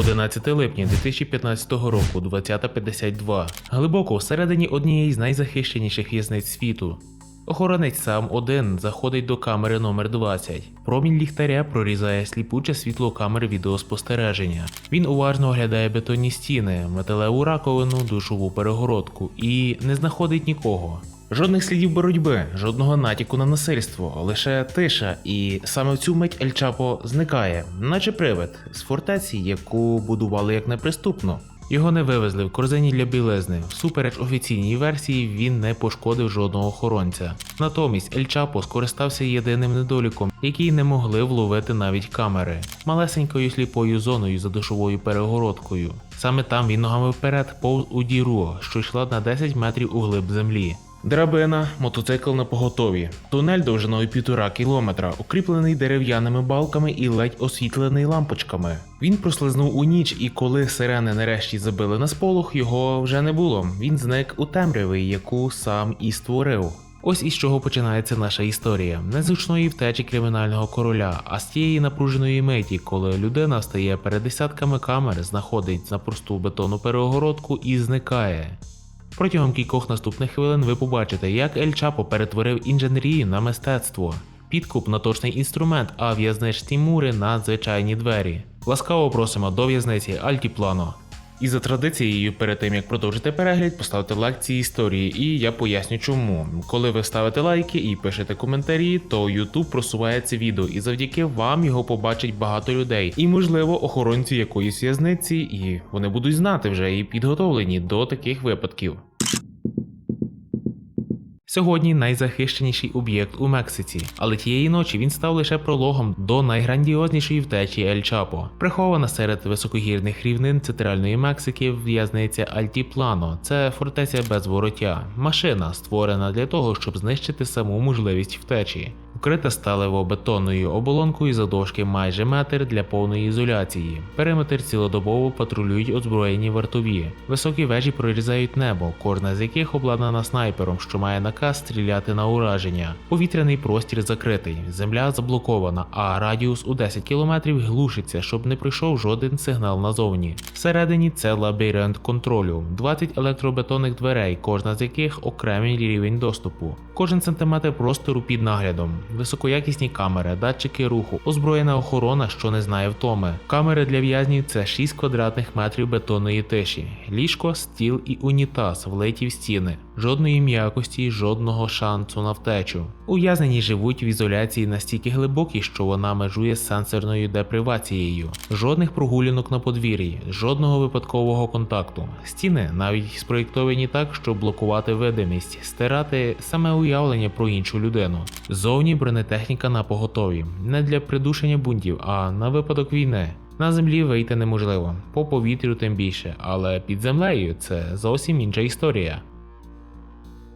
11 липня 2015 року, 20.52. Глибоко всередині однієї з найзахищеніших в'язниць світу. Охоронець сам один заходить до камери номер 20. Промінь ліхтаря прорізає сліпуче світло камери відеоспостереження. Він уважно оглядає бетонні стіни, металеву раковину, душову перегородку і не знаходить нікого. Жодних слідів боротьби, жодного натяку на насильство, лише тиша, і саме в цю мить Ель Чапо зникає, наче привид з фортеці, яку будували як неприступну. Його не вивезли в корзині для білизни. Всупереч офіційній версії він не пошкодив жодного охоронця. Натомість Ель Чапо скористався єдиним недоліком, який не могли вловити навіть камери малесенькою сліпою зоною за душовою перегородкою. Саме там він ногами вперед повз у діру, що йшла на 10 метрів у глиб землі. Драбина, мотоцикл на поготові, тунель довжиною півтора кілометра, укріплений дерев'яними балками і ледь освітлений лампочками. Він прослизнув у ніч, і коли сирени нарешті забили на сполох, його вже не було. Він зник у темряві, яку сам і створив. Ось із чого починається наша історія. Не з гучної втечі кримінального короля, а з тієї напруженої миті, коли людина стає перед десятками камер, знаходить на просту бетонну перегородку і зникає. Протягом кількох наступних хвилин ви побачите, як Ель Чапо перетворив інженерію на мистецтво, підкуп на точний інструмент, а в'язничні мури на звичайні двері. Ласкаво просимо до в'язниці Альтіплано. І за традицією, перед тим як продовжити перегляд, поставте лайк цій історії, і я поясню чому. Коли ви ставите лайки і пишете коментарі, то YouTube просуває це відео, і завдяки вам його побачить багато людей, і можливо охоронці якоїсь в'язниці, і вони будуть знати вже і підготовлені до таких випадків. Сьогодні найзахищеніший об'єкт у Мексиці, але тієї ночі він став лише прологом до найграндіознішої втечі Ель Чапо. Прихована серед високогірних рівнин центральної Мексики в'язниця Альтіплано. Це фортеця без вороття, машина, створена для того, щоб знищити саму можливість втечі. Вкрита сталево-бетонною оболонкою задовжки майже метр для повної ізоляції. Периметр цілодобово патрулюють озброєні вартові. Високі вежі прорізають небо, кожна з яких обладнана снайпером, що має наказ стріляти на ураження. Повітряний простір закритий, земля заблокована, а радіус у 10 кілометрів глушиться, щоб не прийшов жоден сигнал назовні. Всередині це лабіринт контролю, 20 електробетонних дверей, кожна з яких окремий рівень доступу. Кожен сантиметр простору під наглядом, високоякісні камери, датчики руху, озброєна охорона, що не знає втоми. Камери для в'язнів це 6 квадратних метрів бетонної тиші, ліжко, стіл і унітаз влиті в стіни. Жодної м'якості, жодного шансу на втечу. Ув'язнені живуть в ізоляції настільки глибокій, що вона межує з сенсорною депривацією. Жодних прогулянок на подвір'ї, жодного випадкового контакту. Стіни навіть спроєктовані так, щоб блокувати видимість, стирати саме уявлення про іншу людину. Зовні бронетехніка на поготові, не для придушення бунтів, а на випадок війни. На землі вийти неможливо, по повітрю тим більше, але під землею це зовсім інша історія.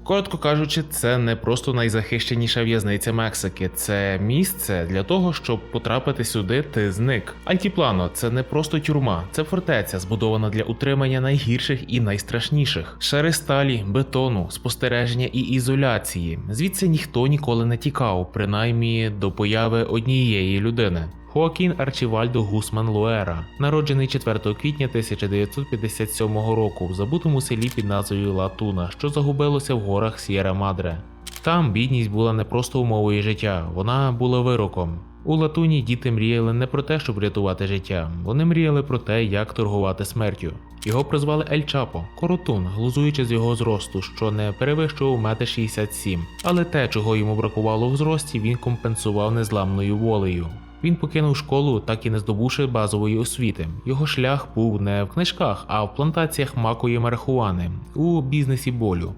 Коротко кажучи, це не просто найзахищеніша в'язниця Мексики, це місце для того, щоб потрапити сюди, ти зник. Альтіплано це не просто тюрма, це фортеця, збудована для утримання найгірших і найстрашніших. Шари сталі, бетону, спостереження і ізоляції. Звідси ніхто ніколи не тікав, принаймні до появи однієї людини. Хоакін Арчівальдо Гусман Луера, народжений 4 квітня 1957 року в забутому селі під назвою Латуна, що загубилося в горах Сєра Мадре. Там бідність була не просто умовою життя, вона була вироком. У Латуні діти мріяли не про те, щоб рятувати життя, вони мріяли про те, як торгувати смертю. Його прозвали Ель Чапо, коротун, глузуючи з його зросту, що не перевищував метр 67. Але те, чого йому бракувало в зрості, він компенсував незламною волею. Він покинув школу, так і не здобувши базової освіти. Його шлях був не в книжках, а в плантаціях макової марихуани у бізнесі болю.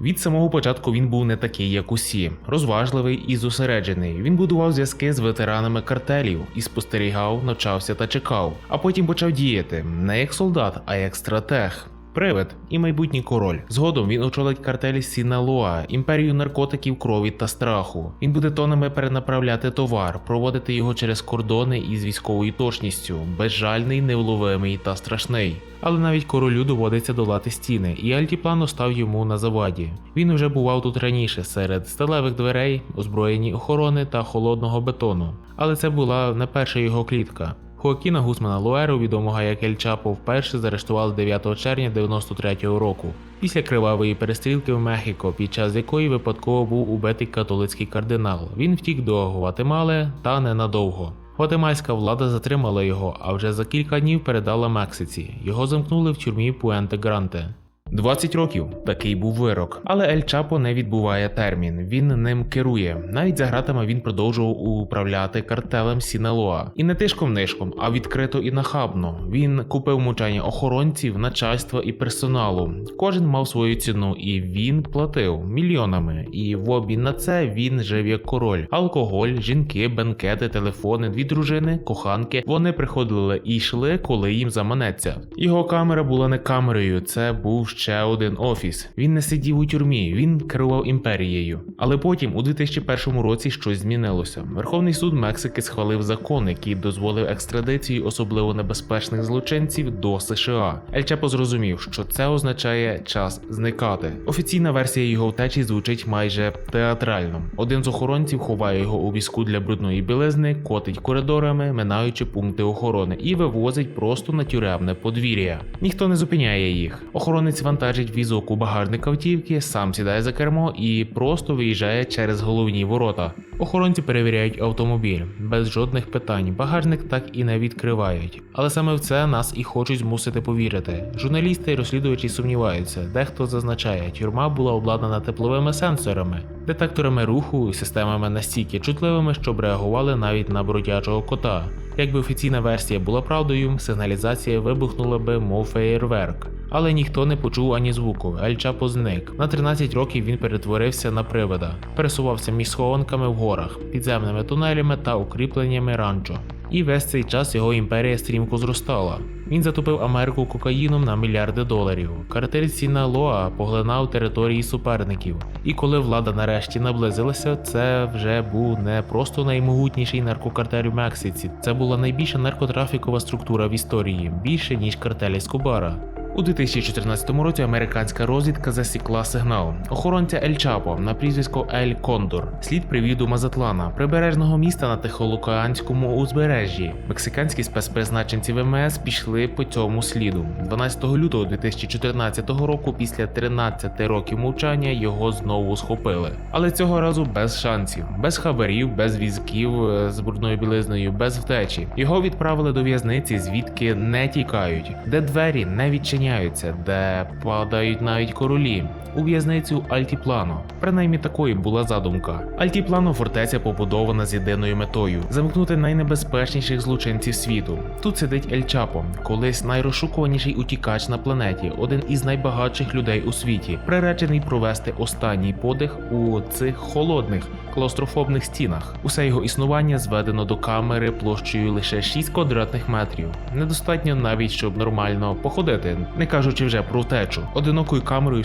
Від самого початку він був не такий, як усі, розважливий і зосереджений. Він будував зв'язки з ветеранами картелів і спостерігав, навчався та чекав, а потім почав діяти не як солдат, а як стратег. Привид і майбутній король. Згодом він очолить картелі Сіналоа, імперію наркотиків, крові та страху. Він буде тонами перенаправляти товар, проводити його через кордони із військовою точністю, безжальний, невловимий та страшний. Але навіть королю доводиться долати стіни, і Альтіплано став йому на заваді. Він уже бував тут раніше серед сталевих дверей, озброєні охорони та холодного бетону. Але це була не перша його клітка. Хоакіна Гусмана Луеру, відомого як Ель Чапо, вперше заарештували 9 червня 93-го року. Після кривавої перестрілки в Мехіко, під час якої випадково був убитий католицький кардинал, він втік до Гватемали та ненадовго. Гватемальська влада затримала його, а вже за кілька днів передала Мексиці. Його замкнули в тюрмі Пуенте Гранте. 20 років такий був вирок. Але Ель Чапо не відбуває термін. Він ним керує. Навіть за гратами він продовжував управляти картелем Сіналоа. І не тишком нишком, а відкрито і нахабно. Він купив мучання охоронців, начальства і персоналу. Кожен мав свою ціну, і він платив мільйонами. І в обмін на це він жив як король. Алкоголь, жінки, бенкети, телефони, дві дружини, коханки. Вони приходили і йшли, коли їм заманеться. Його камера була не камерою, це був ще один офіс. Він не сидів у тюрмі, він керував імперією. Але потім, у 2001 році, щось змінилося. Верховний суд Мексики схвалив закон, який дозволив екстрадицію особливо небезпечних злочинців до США. Ель Чапо зрозумів, що це означає час зникати. Офіційна версія його втечі звучить майже театрально. Один з охоронців ховає його у візку для брудної білизни, котить коридорами, минаючи пункти охорони, і вивозить просто на тюремне подвір'я. Ніхто не зупиняє їх. Охоронець вантажить візок у багажник автівки, сам сідає за кермо і просто виїжджає через головні ворота. Охоронці перевіряють автомобіль без жодних питань. Багажник так і не відкривають. Але саме в це нас і хочуть змусити повірити. Журналісти і розслідувачі сумніваються. Дехто зазначає, тюрма була обладнана тепловими сенсорами, детекторами руху системами настільки чутливими, щоб реагували навіть на бродячого кота. Якби офіційна версія була правдою, сигналізація вибухнула би, мов феєрверк. Але ніхто не почув ані звуку. Ель Чапо зник. На 13 років він перетворився на привида, пересувався між схованками в горах, підземними тунелями та укріпленнями ранчо. І весь цей час його імперія стрімко зростала. Він затопив Америку кокаїном на мільярди доларів. Картель Сіналоа поглинав території суперників. І коли влада нарешті наблизилася, це вже був не просто наймогутніший наркокартель в Мексиці. Це була найбільша наркотрафікова структура в історії, більше ніж картель Ескобара. У 2014 році американська розвідка засікла сигнал охоронця Ель Чапо на прізвисько Ель Кондор. Слід привів до Мазатлана, прибережного міста на Тихоокеанському узбережжі. Мексиканські спецпризначенці ВМС пішли по цьому сліду. 12 лютого 2014 року, після 13 років мовчання, його знову схопили. Але цього разу без шансів, без хабарів, без візків е, з брудною білизною, без втечі. Його відправили до в'язниці, звідки не тікають, де двері не відчиняються, де падають навіть королі. У в'язницю Альтіплано. Принаймні такою була задумка. Альтіплано фортеця побудована з єдиною метою замкнути найнебезпечніших злочинців світу. Тут сидить Ель Чапо, колись найрозшукуваніший утікач на планеті, один із найбагатших людей у світі, приречений провести останній подих у цих холодних клаустрофобних стінах. Усе його існування зведено до камери площею лише 6 квадратних метрів. Недостатньо навіть щоб нормально походити, не кажучи вже про втечу. Одинокою камерою,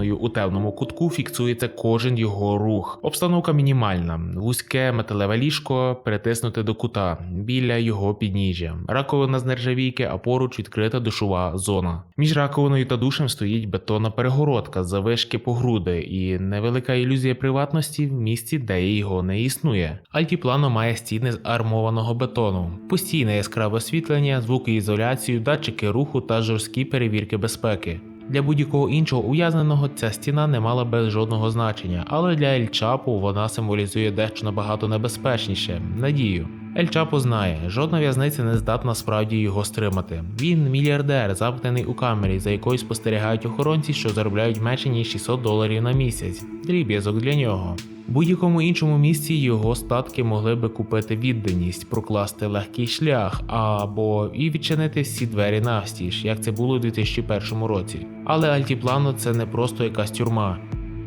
встановленою у темному кутку, фіксується кожен його рух. Обстановка мінімальна, вузьке металеве ліжко притиснуте до кута біля його підніжжя, раковина з нержавійки, а поруч відкрита душова зона. Між раковиною та душем стоїть бетонна перегородка завишки по груди і невелика ілюзія приватності в місці, де його не існує. Альтіплано має стіни з армованого бетону, постійне яскраве освітлення, звукоізоляцію, датчики руху та жорсткі перевірки безпеки. Для будь-якого іншого ув'язненого ця стіна не мала без жодного значення, але для Ель Чапо вона символізує дещо набагато небезпечніше надію. Ель Чапо знає, жодна в'язниця не здатна справді його стримати. Він мільярдер, замкнений у камері, за якою спостерігають охоронці, що заробляють менше ніж 600 доларів на місяць. Дріб'язок для нього. Будь-якому іншому місці його статки могли би купити відданість, прокласти легкий шлях або і відчинити всі двері навстіж, як це було у 2001 році. Але Альтіплано це не просто якась тюрма.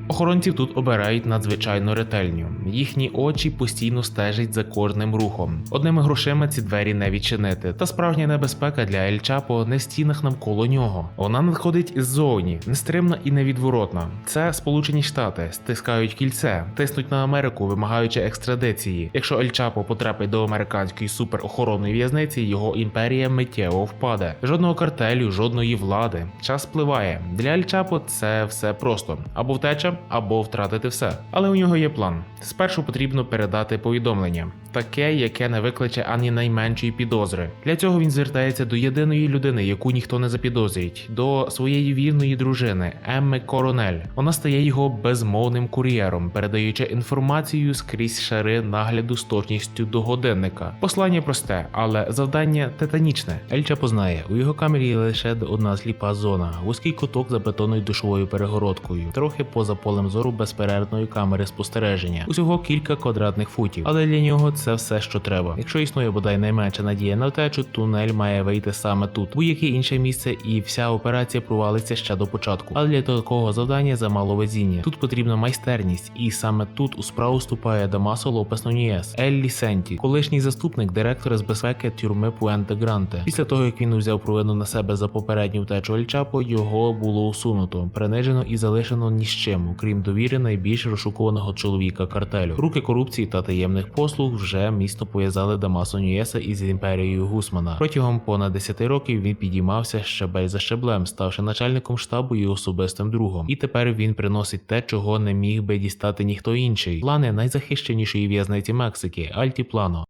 Охоронців тут обирають надзвичайно ретельно. Їхні очі постійно стежать за кожним рухом. Одними грошима ці двері не відчинити. Та справжня небезпека для Ель Чапо не в стінах навколо нього. Вона надходить іззовні, нестримна і невідворотна. Це Сполучені Штати стискають кільце, тиснуть на Америку, вимагаючи екстрадиції. Якщо Ель Чапо потрапить до американської суперохоронної в'язниці, його імперія миттєво впаде. Жодного картелю, жодної влади. Час спливає. Для Ель Чапо це все просто або втеча, або втратити все. Але у нього є план. Спершу потрібно передати повідомлення, таке, яке не викличе ані найменшої підозри. Для цього він звертається до єдиної людини, яку ніхто не запідозрить, до своєї вірної дружини Емми Коронель. Вона стає його безмовним кур'єром, передаючи інформацію скрізь шари нагляду з точністю до годинника. Послання просте, але завдання титанічне. Ельча познає, у його камері лише одна сліпа зона, вузький куток за бетонною душовою перегородкою, трохи поза полем зору безперервної камери спостереження. Усього кілька квадратних футів, але для нього це все, що треба. Якщо існує бодай найменша надія на втечу, тунель має вийти саме тут. Будь-яке інше місце, і вся операція провалиться ще до початку. Але для такого завдання замало везіння. Тут потрібна майстерність, і саме тут у справу вступає Дамасо Лопес Нунієс, Еллі Сенті, колишній заступник директора з безпеки тюрми Пуенте Гранте. Після того як він узяв провину на себе за попередню втечу Ель Чапо, його було усунуто, принижено і залишено ні з чим, окрім довіри найбільш розшукуваного чоловіка картелю. Руки корупції та таємних послуг вже місто пов'язали Дамасо Нюєса із імперією Гусмана. Протягом понад 10 років він підіймався щебель за щеблем, ставши начальником штабу і особистим другом. І тепер він приносить те, чого не міг би дістати ніхто інший. Плани найзахищенішої в'язниці Мексики Альтіплано.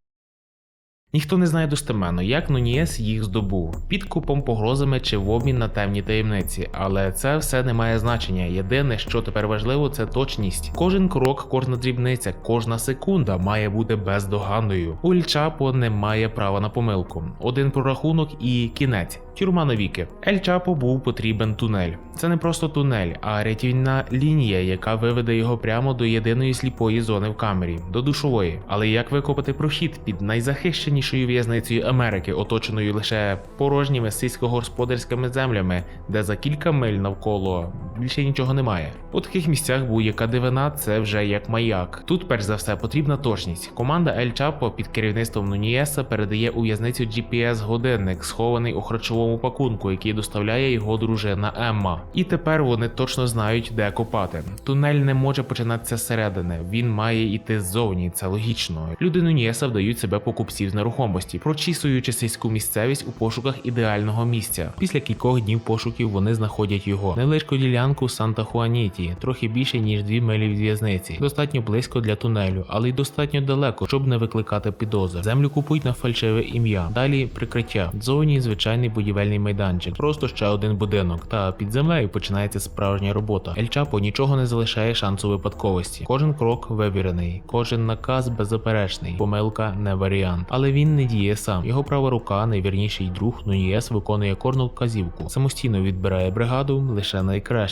Ніхто не знає достеменно, як Нунієс їх здобув підкупом, погрозами чи в обмін на темні таємниці, але це все не має значення. Єдине, що тепер важливо, це точність. Кожен крок, кожна дрібниця, кожна секунда має бути бездоганною. Ульчапо не має права на помилку. Один прорахунок і кінець. Тюрма навіки. Ель Чапо був потрібен тунель. Це не просто тунель, а рятівна лінія, яка виведе його прямо до єдиної сліпої зони в камері, до душової. Але як викопати прохід під найзахищенішою в'язницею Америки, оточеною лише порожніми сільськогосподарськими землями, де за кілька миль навколо більше нічого немає. У таких місцях будь-яка дивина це вже як маяк. Тут, перш за все, потрібна точність. Команда Ель Чапо під керівництвом Нунієса передає у в'язницю GPS-годинник, схований у харчовому пакунку, який доставляє його дружина Емма. І тепер вони точно знають, де копати. Тунель не може починатися зсередини, він має йти ззовні, це логічно. Люди Нунієса вдають себе покупців з нерухомості, прочісуючи сільську місцевість у пошуках ідеального місця. Після кількох днів пошуків вони знаходять його невеличку ділянку Санта Хуаніті, трохи більше ніж дві милі від в'язниці. Достатньо близько для тунелю, але й достатньо далеко, щоб не викликати підозр. Землю купують на фальшиве ім'я. Далі прикриття. В зоні звичайний будівельний майданчик, просто ще один будинок. Та під землею починається справжня робота. Ель Чапо нічого не залишає шансу випадковості. Кожен крок вивірений, кожен наказ беззаперечний. Помилка не варіант. Але він не діє сам. Його права рука, найвірніший друг Нунієс виконує кожну вказівку. Самостійно відбирає бригаду лише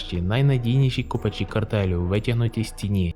найкращі, найнадійніші копачі картелю, витягнуті з тіні.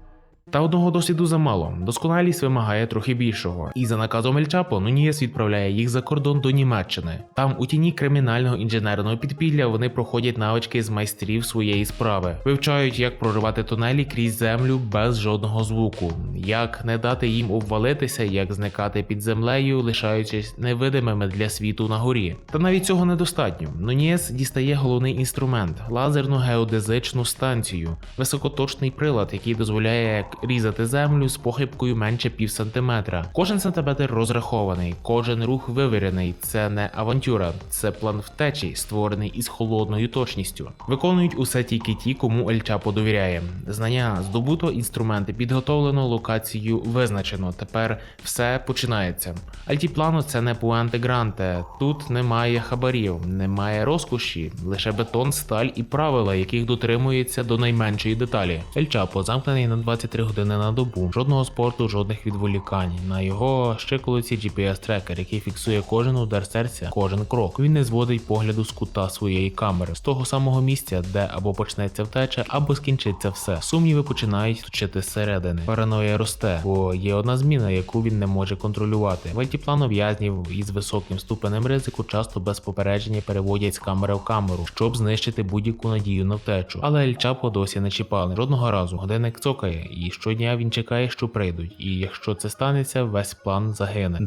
Та одного досвіду замало. Досконалість вимагає трохи більшого. І за наказом Ель Чапо Нунієс відправляє їх за кордон до Німеччини. Там, у тіні кримінального інженерного підпілля, вони проходять навички з майстрів своєї справи, вивчають, як проривати тунелі крізь землю без жодного звуку, як не дати їм обвалитися, як зникати під землею, лишаючись невидимими для світу на горі. Та навіть цього недостатньо. Нунієс дістає головний інструмент лазерну геодезичну станцію, високоточний прилад, який дозволяє різати землю з похибкою менше пів сантиметра. Кожен сантиметр розрахований, кожен рух вивірений. Це не авантюра, це план втечі, створений із холодною точністю. Виконують усе тільки ті, кому Ель Чапо довіряє. Знання здобуто, інструменти підготовлено, локацію визначено. Тепер все починається. Альтіплано це не пуенте гранте. Тут немає хабарів, немає розкоші, лише бетон, сталь і правила, яких дотримується до найменшої деталі. Ель Чапо замкнений на 23 години на добу, жодного спорту, жодних відволікань. На його щиколиці GPS-трекер, який фіксує кожен удар серця, кожен крок. Він не зводить погляду з кута своєї камери, з того самого місця, де або почнеться втеча, або скінчиться все. Сумніви починають точити зсередини. Параноя росте, бо є одна зміна, яку він не може контролювати. В альтіплану в'язнів із високим ступенем ризику часто без попередження переводять з камери в камеру, щоб знищити будь-яку надію на втечу. Але Ель Чапо досі не чіпали. Жодного разу годинник цокає, і щодня він чекає, що прийдуть. І якщо це станеться, весь план загине.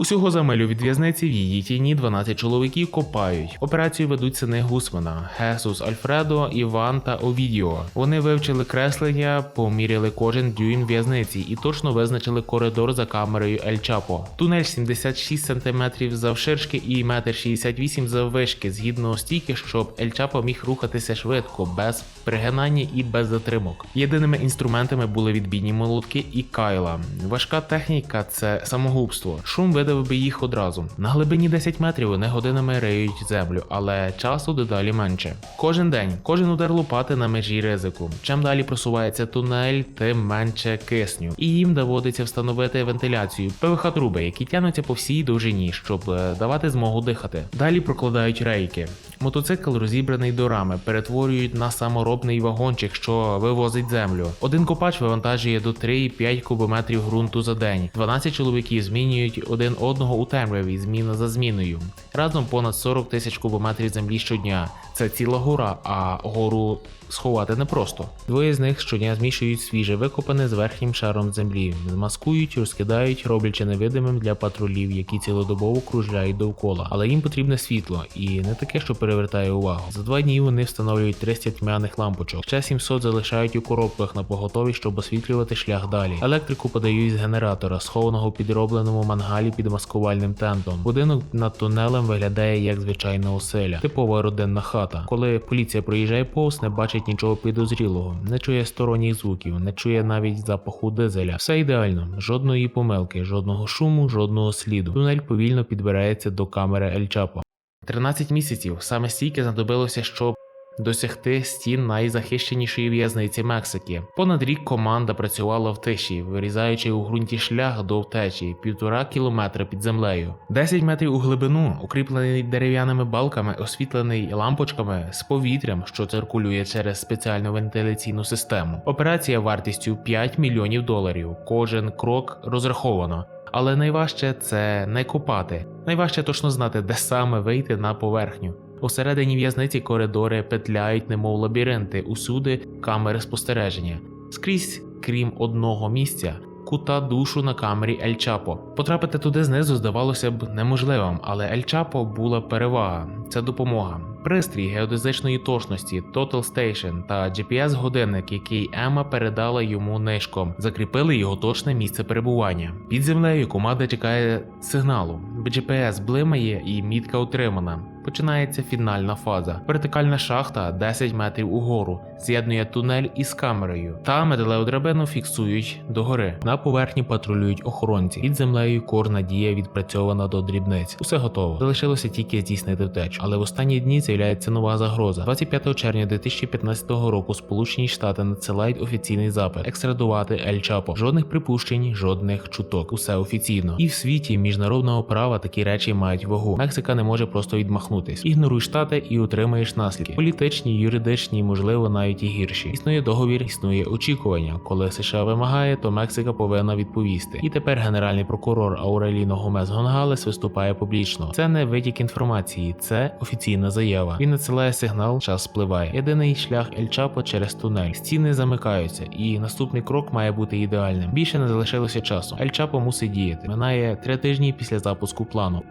Усього за милю від в'язниці в її тіні 12 чоловіків копають. Операцію ведуть сини Гусмана, Хесус Альфредо, Іван та Овідіо. Вони вивчили креслення, поміряли кожен дюйм в'язниці і точно визначили коридор за камерою Ель Чапо. Тунель 76 см завширшки і 1,68 м заввишки, згідно стійки, щоб Ель Чапо міг рухатися швидко, без пригинання і без затримок. Єдиними інструментами були відбійні молотки і кайла. Важка техніка це самогубство. Шум видав би їх одразу. На глибині 10 метрів вони годинами риють землю, але часу дедалі менше. Кожен день, кожен удар лопати на межі ризику. Чим далі просувається тунель, тим менше кисню. І їм доводиться встановити вентиляцію, ПВХ труби, які тянуться по всій довжині, щоб е, давати змогу дихати. Далі прокладають рейки. Мотоцикл розібраний до рами, перетворюють на саморобний вагончик, що вивозить землю. Один копач вивантажує до 3,5 кубометрів ґрунту за день. 12 чоловіків змінюють один одного у темряві, зміна за зміною. Разом понад 40 тисяч кубометрів землі щодня. Це ціла гора, а гору сховати непросто. Двоє з них щодня змішують свіже викопане з верхнім шаром землі, змаскують, розкидають, роблячи невидимим для патрулів, які цілодобово кружляють довкола. Але їм потрібне світло, і не таке, що перевертає увагу. За два дні вони встановлюють 300 тьмяних лампочок. Ще 700 залишають у коробках на поготові, щоб освітлювати шлях далі. Електрику подають з генератора, схованого в підробленому мангалі під маскувальним тентом. Будинок над тунелем виглядає як звичайна оселя, типова родинна хата. Коли поліція проїжджає повз, не бачить нічого підозрілого, не чує сторонніх звуків, не чує навіть запаху дизеля. Все ідеально, жодної помилки, жодного шуму, жодного сліду. Тунель повільно підбирається до камери Ельчапа. 13 місяців саме стільки знадобилося, щоб досягти стін найзахищенішої в'язниці Мексики. Понад рік команда працювала в тиші, вирізаючи у ґрунті шлях до втечі півтора кілометра під землею. 10 метрів у глибину, укріплений дерев'яними балками, освітлений лампочками з повітрям, що циркулює через спеціальну вентиляційну систему. Операція вартістю 5 мільйонів доларів. Кожен крок розраховано. Але найважче це не копати. Найважче точно знати, де саме вийти на поверхню. Усередині в'язниці коридори петляють, немов лабіринти, усюди камери спостереження. Скрізь, крім одного місця, кута душу на камері Ель Чапо. Потрапити туди знизу здавалося б неможливим, але Ель Чапо була перевага, це допомога. Пристрій геодезичної точності Total Station та GPS-годинник, який Ема передала йому нишком, закріпили його точне місце перебування. Під землею команда чекає сигналу. GPS блимає і мітка отримана. Починається фінальна фаза. Вертикальна шахта 10 метрів угору, з'єднує тунель із камерою. Та металеву драбину фіксують догори. На поверхні патрулюють охоронці. Під землею кожна дія відпрацьована до дрібниць. Усе готово. Залишилося тільки здійснити втечу. Але в останні дні з'являється нова загроза. 25 червня 2015 року Сполучені Штати надсилають офіційний запит екстрадувати Ель Чапо. Жодних припущень, жодних чуток. Усе офіційно. І в світі міжнародного права такі речі мають вагу. Мексика не може просто відмахнутись. Ігноруй штати і отримаєш наслідки. Політичні, юридичні, можливо, навіть і гірші. Існує договір, існує очікування. Коли США вимагає, то Мексика повинна відповісти. І тепер генеральний прокурор Ауреліно Гомес Гонгалес виступає публічно. Це не витік інформації, це офіційна заява. Він надсилає сигнал, час спливає. Єдиний шлях Ель Чапо через тунель. Стіни замикаються, і наступний крок має бути ідеальним. Більше не залишилося часу. Ель Чапо мусить діяти. Минає три тижні після запуску плану.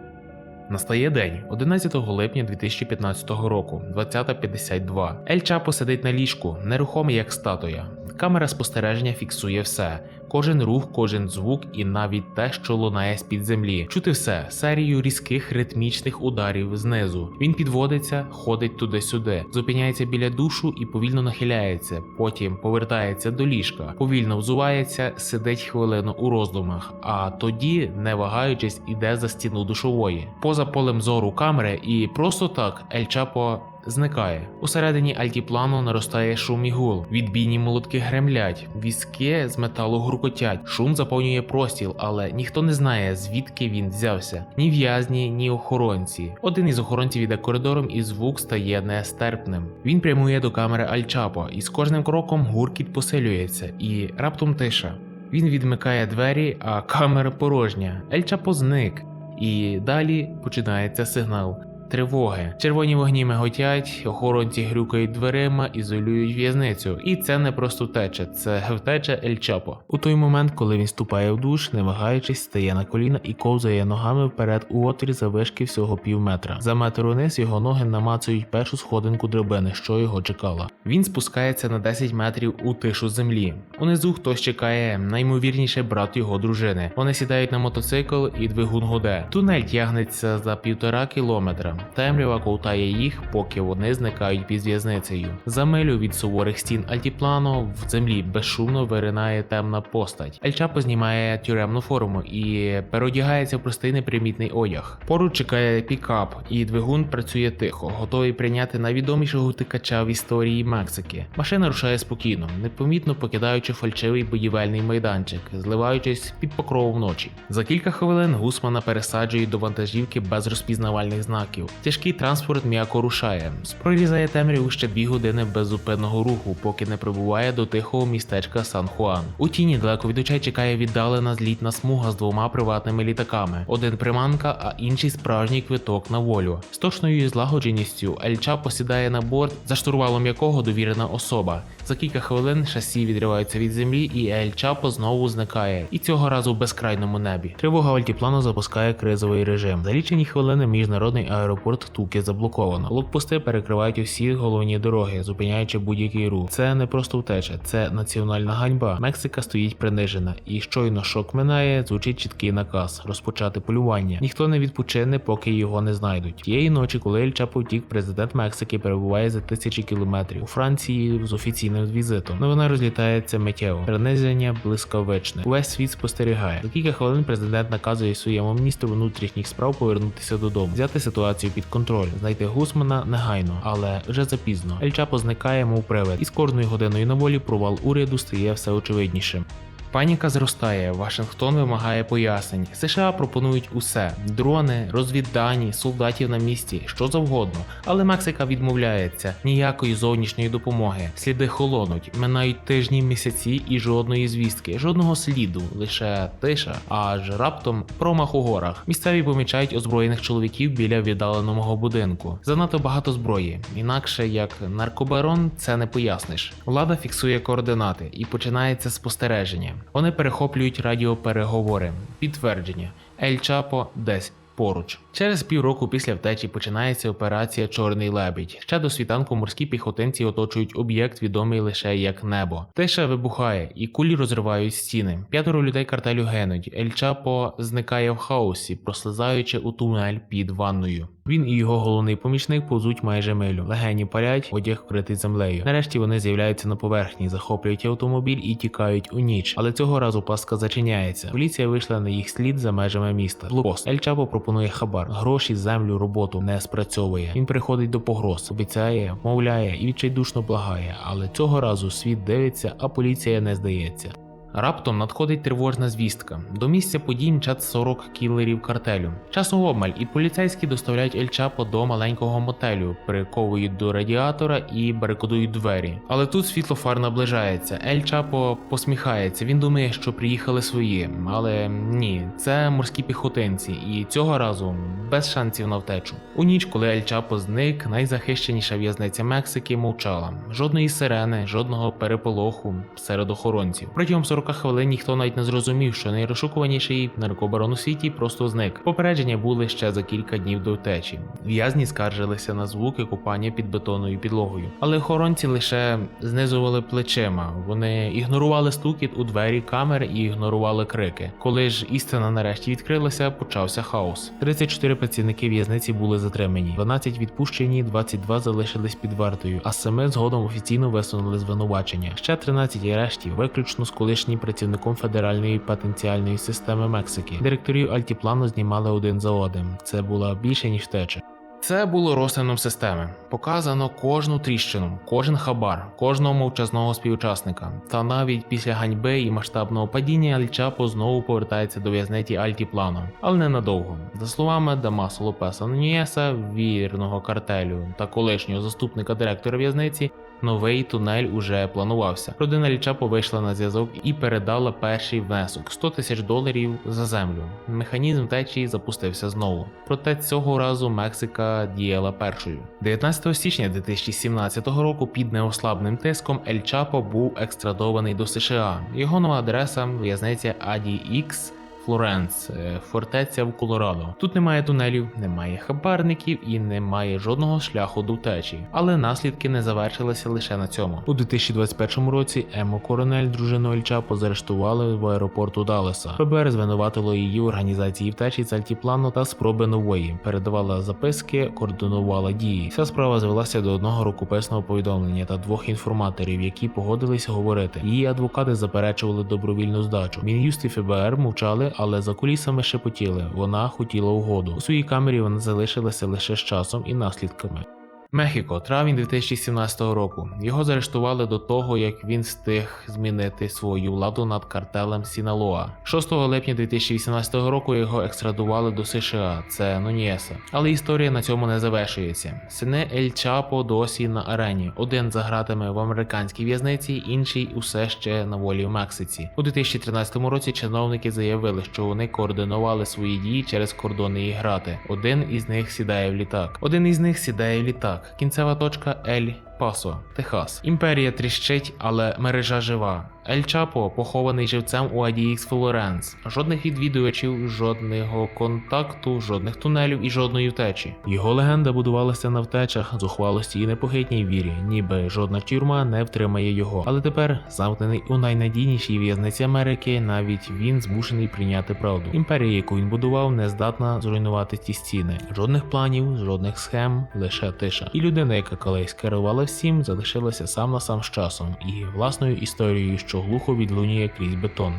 Настає день 11 липня 2015 року, 20.52. Ель Чапо сидить на ліжку, нерухомий як статуя. Камера спостереження фіксує все. Кожен рух, кожен звук і навіть те, що лунає з-під землі. Чути все, серію різких ритмічних ударів знизу. Він підводиться, ходить туди-сюди, зупиняється біля душу і повільно нахиляється. Потім повертається до ліжка, повільно взувається, сидить хвилину у роздумах, а тоді, не вагаючись, іде за стіну душової. Поза полем зору камери, і просто так Ель Чапо зникає. Усередині альтіплану наростає шум і гул. Відбійні молотки гремлять, візки з металу гуркотять. Шум заповнює простіл, але ніхто не знає, звідки він взявся. Ні в'язні, ні охоронці. Один із охоронців іде коридором, і звук стає нестерпним. Він прямує до камери Альчапо, і з кожним кроком гуркіт посилюється, і раптом тиша. Він відмикає двері, а камера порожня. Ель Чапо зник. І далі починається сигнал. Тривоги. Червоні вогні миготять, охоронці грюкають дверима, ізолюють в'язницю. І це не просто втеча, це втеча Ель Чапо. У той момент, коли він ступає в душ, не вагаючись, стає на коліна і ковзає ногами вперед у отвір завишки всього пів метра. За метр униз його ноги намацують першу сходинку драбини, що його чекала. Він спускається на 10 метрів у тишу землі. Унизу хтось чекає, наймовірніше брат його дружини. Вони сідають на мотоцикл і двигун гуде. Тунель тягнеться за півтора кілометра. Темрява ковтає їх, поки вони зникають під в'язницею. За милю від суворих стін альтіплану в землі безшумно виринає темна постать. Ельчапо знімає тюремну форму і переодягається в простий непримітний одяг. Поруч чекає пікап, і двигун працює тихо, готовий прийняти найвідомішого тикача в історії Мексики. Машина рушає спокійно, непомітно покидаючи фальшивий будівельний майданчик, зливаючись під покровом ночі. За кілька хвилин Гусмана пересаджують до вантажівки без розпізнавальних знаків. Тяжкий транспорт м'яко рушає, прорізає темряву ще дві години беззупинного руху, поки не прибуває до тихого містечка Сан Хуан. У тіні далеко від очей чекає віддалена злітна смуга з двома приватними літаками: один приманка, а інший справжній квиток на волю. З точною злагодженістю Ель Чапо сідає на борт, за штурвалом якого довірена особа. За кілька хвилин шасі відриваються від землі, і Ель Чапо знову зникає. І цього разу в безкрайному небі. Тривога альтіплану запускає кризовий режим. За лічені хвилини міжнародний аеропорт Туки заблоковано. Блокпости перекривають усі головні дороги, зупиняючи будь-який рух. Це не просто втеча, це національна ганьба. Мексика стоїть принижена, і щойно шок минає, звучить чіткий наказ розпочати полювання. Ніхто не відпочине, поки його не знайдуть. Тієї ночі, коли Ель Чапо втік, президент Мексики перебуває за тисячі кілометрів у Франції з офіційним візитом. Новина розлітається миттєво. Приниження блискавичне. Увесь світ спостерігає. За кілька хвилин президент наказує своєму міністру внутрішніх справ повернутися додому, взяти ситуацію під контроль, знайти Гусмана негайно, але вже запізно. Ельчапо зникає, мов привид, і з кожною годиною на волі провал уряду стає все очевиднішим. Паніка зростає. Вашингтон вимагає пояснень. США пропонують усе: дрони, розвіддані, солдатів на місці, що завгодно. Але Мексика відмовляється ніякої зовнішньої допомоги. Сліди холонуть, минають тижні, місяці і жодної звістки, жодного сліду, лише тиша. Аж раптом промах у горах. Місцеві помічають озброєних чоловіків біля віддаленого будинку. Занадто багато зброї. Інакше як наркобарон, це не поясниш. Влада фіксує координати і починається спостереження. Вони перехоплюють радіопереговори. Підтвердження: Ель Чапо десь. Поруч через півроку після втечі починається операція Чорний лебідь. Ще до світанку морські піхотинці оточують об'єкт, відомий лише як небо. Тиша вибухає, і кулі розривають стіни. П'ятеро людей картелю гинуть. Ель Чапо зникає в хаосі, прослизаючи у тунель під ванною. Він і його головний помічник повзуть майже милю. Легені парять, одяг вкритий землею. Нарешті вони з'являються на поверхні, захоплюють автомобіль і тікають у ніч. Але цього разу пастка зачиняється. Поліція вийшла на їх слід за межами міста. Блокпост. Ель Чапо пропонує хабар. Гроші, землю, роботу не спрацьовує. Він приходить до погроз, обіцяє, мовляє і відчайдушно благає. Але цього разу світ дивиться, а поліція не здається. Раптом надходить тривожна звістка. До місця подій мчать 40 кілерів картелю. Часу обмаль, і поліцейські доставляють Ель Чапо до маленького мотелю, приковують до радіатора і барикадують двері. Але тут світло фар наближається. Ель Чапо посміхається. Він думає, що приїхали свої, але ні, це морські піхотинці, і цього разу без шансів на втечу. У ніч, коли Ель Чапо зник, найзахищеніша в'язниця Мексики мовчала. Жодної сирени, жодного переполоху серед охоронців. Протягом 40 хвилин ніхто навіть не зрозумів, що найрозшукуваніший наркобарон у світі просто зник. Попередження були ще за кілька днів до втечі. В'язні скаржилися на звуки купання під бетонною підлогою, але охоронці лише знизували плечима. Вони ігнорували стукіт у двері камер і ігнорували крики. Коли ж істина нарешті відкрилася, почався хаос. 34 працівники в'язниці були затримані, 12 відпущені, 22 залишились під вартою, а семи згодом офіційно висунули звинувачення. Ще 13 арештів, виключно з колишнім працівником федеральної патенціальної системи Мексики. Директорів Альтіплану знімали один за одним. Це була більше ніж втеча. Це було розтином системи. Показано кожну тріщину, кожен хабар, кожного мовчазного співучасника. Та навіть після ганьби і масштабного падіння Аль Чапо знову повертається до в'язниці Альтіплану, але ненадовго. За словами Дамасо Лопеса Нунієса, вірного картелю та колишнього заступника директора в'язниці, Новий тунель уже планувався. Родина Ель Чапо вийшла на зв'язок і передала перший внесок 100 тисяч доларів за землю. Механізм течії запустився знову. Проте цього разу Мексика діяла першою. 19 січня 2017 року під неослабним тиском Ель Чапо був екстрадований до США. Його нова адреса в'язниця ADX Флоренс, е, фортеця в Колорадо. Тут немає тунелів, немає хабарників і немає жодного шляху до втечі. Але наслідки не завершилися лише на цьому. У 2021 році Емо Коронель, дружину Ель Чапо, заарештували в аеропорту Далеса. ФБР звинуватило її в організації втечі з альтіплану та спроби нової, передавала записки, координувала дії. Вся справа звелася до одного рукописного повідомлення та двох інформаторів, які погодились говорити. Її адвокати заперечували добровільну здачу. Мін'юст і ФБР мовчали, але за кулісами шепотіли. Вона хотіла угоду. У своїй камері вона залишилася лише з часом і наслідками. Мехіко, травень 2017 року. Його заарештували до того, як він встиг змінити свою владу над картелем Сіналоа. 6 липня 2018 року його екстрадували до США. Це Нуніеса. Але історія на цьому не завершується. Сини Ель Чапо досі на арені. Один за гратами в американській в'язниці, інший усе ще на волі в Мексиці. У 2013 році чиновники заявили, що вони координували свої дії через кордони і грати. Один із них сідає в літак. Один із них сідає в літак. Кінцева точка Ель Пасо, Техас. Імперія тріщить, але мережа жива. Ель Чапо похований живцем у ADX Флоренс. Жодних відвідувачів, жодного контакту, жодних тунелів і жодної втечі. Його легенда будувалася на втечах, зухвалості і непохитній вірі, ніби жодна тюрма не втримає його. Але тепер, замкнений у найнадійнішій в'язниці Америки, навіть він змушений прийняти правду. Імперія, яку він будував, не здатна зруйнувати ті стіни. Жодних планів, жодних схем, лише тиша. І людина, яка колись керувала всім, залишилася сам на сам з часом і власною історією, що глухо відлунює крізь бетон.